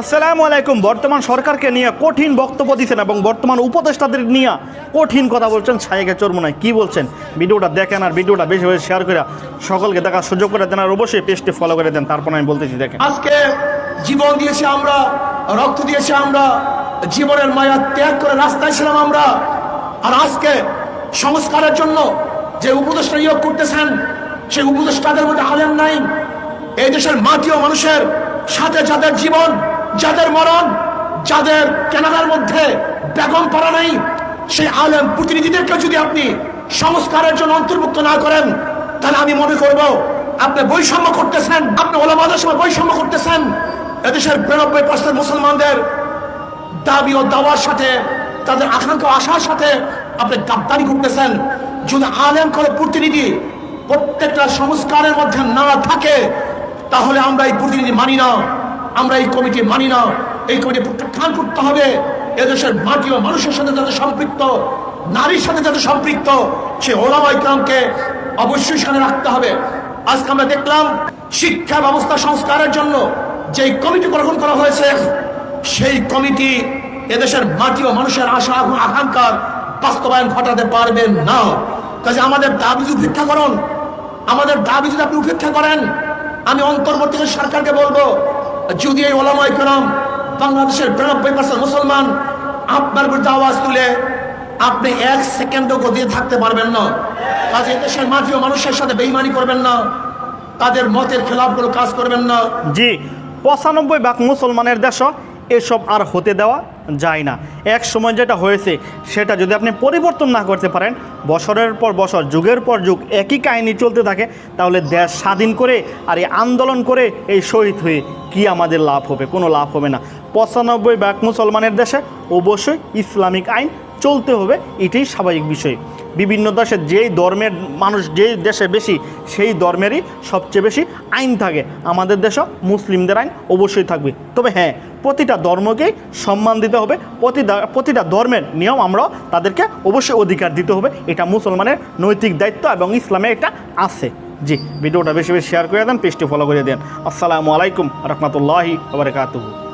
আসসালামু আলাইকুম। বর্তমান সরকারকে নিয়ে কঠিন বক্তব্য দিচ্ছেন এবং বর্তমান উপদেষ্টাদের নিয়ে কঠিন কথা বলছেন ছায়েকে চর্মনায় কি বলছেন? ভিডিওটা দেখেন আর ভিডিওটা বেশি বেশি শেয়ার করে সকলকে দেখার সুযোগ করে দেন আর অবশ্যই পেজটি ফলো করে দেন। তারপর আমি বলতেছি, দেখেন। আজকে জীবন দিয়েছি আমরা, রক্ত দিয়েছি আমরা, জীবনের মায়া ত্যাগ করে রাস্তায় ছিলাম আমরা। আর আজকে সংস্কারের জন্য যে উপদেষ্টা নিয়োগ করতেছেন, সেই উপদেষ্টাদের মধ্যে আলেম নাই। এই দেশের মাটি ও মানুষের সাথে যাদের জীবন যাদের মরণ, যাদের কেনাডার মধ্যে বেগম পড়া নাই, সেই আলেম প্রতিনিধিদেরকে যদি আপনি সংস্কারের জন্য অন্তর্ভুক্ত না করেন, তাহলে আমি মনে করব আপনি বৈষম্য করতেছেন, আপনি ওলামাদের সময় বৈষম্য করতেছেন। এদেশের বিরানব্বই পার্সেন্ট মুসলমানদের দাবি ও দাওয়ার সাথে, তাদের আকাঙ্ক্ষা আশার সাথে আপনি গাদ্দারি করতেছেন। যদি আলেম করে প্রতিনিধি প্রত্যেকটা সংস্কারের মধ্যে না থাকে, তাহলে আমরা এই প্রতিনিধি মানি না। আমরা এই কমিটি মানি না। এই কমিটি প্রত্যাখ্যান করতে হবে। এদেশের মাটি ও মানুষের সাথে যাদের সম্পৃক্ত, নারীর সাথে যাদের সম্পৃক্ত, সে ওলামা ইকরামকে অবশ্যই সেখানে রাখতে হবে। আজকে আমরা দেখলাম, শিক্ষা ব্যবস্থা সংস্কারের জন্য যে কমিটি গঠন করা হয়েছে, সেই কমিটি এদেশের মাটি ও মানুষের আশা আকাঙ্ক্ষার বাস্তবায়ন ঘটাতে পারবেন না। কাজে আমাদের দাবি যদি উপেক্ষা করুন, আমাদের দাবি যদি আপনি উপেক্ষা করেন, আমি অন্তর্বর্তী সরকারকে বলব যদি এই ওলামাই করাম, বাংলাদেশের বিরানব্বই পার্সেন্ট মুসলমান আপনার বিরুদ্ধে আওয়াজ তুলে আপনি এক সেকেন্ডও দিয়ে থাকতে পারবেন না। কাজে দেশের মাঝে মানুষের সাথে বেইমানি করবেন না। তাদের মতের খেলাফ কোনো কাজ করবেন না। জি, পঁচানব্বই ভাগ মুসলমানের দেশ এসব আর হতে দেওয়া যায় না। এক সময় যেটা হয়েছে, সেটা যদি আপনি পরিবর্তন না করতে পারেন, বছরের পর বছর, যুগের পর যুগ একই কাহিনী চলতে থাকে, তাহলে দেশ স্বাধীন করে আর এই আন্দোলন করে এই শহীদ হয়ে কি আমাদের লাভ হবে? কোনো লাভ হবে না। পঁচানব্বই ব্যাক মুসলমানের দেশে, অবশ্যই ইসলামিক আইন চলতে হবে, এটাই স্বাভাবিক বিষয়। বিভিন্ন দেশে যেই ধর্মের মানুষ যেই দেশে বেশি, সেই ধর্মেরই সবচেয়ে বেশি আইন থাকে। আমাদের দেশও মুসলিমদের আইন অবশ্যই থাকবে। তবে হ্যাঁ প্রতিটা ধর্মকেই সম্মান দিতে হবে, প্রতিটা প্রতিটা ধর্মের নিয়ম আমরাও তাদেরকে অবশ্যই অধিকার দিতে হবে। এটা মুসলমানের নৈতিক দায়িত্ব এবং ইসলামে এটা আছে। জি, ভিডিওটা বেশি বেশি শেয়ার করে দেন, পেজটি ফলো করে দেন। আসসালামু আলাইকুম, রহমতুল্লাহি আবরকাতুহু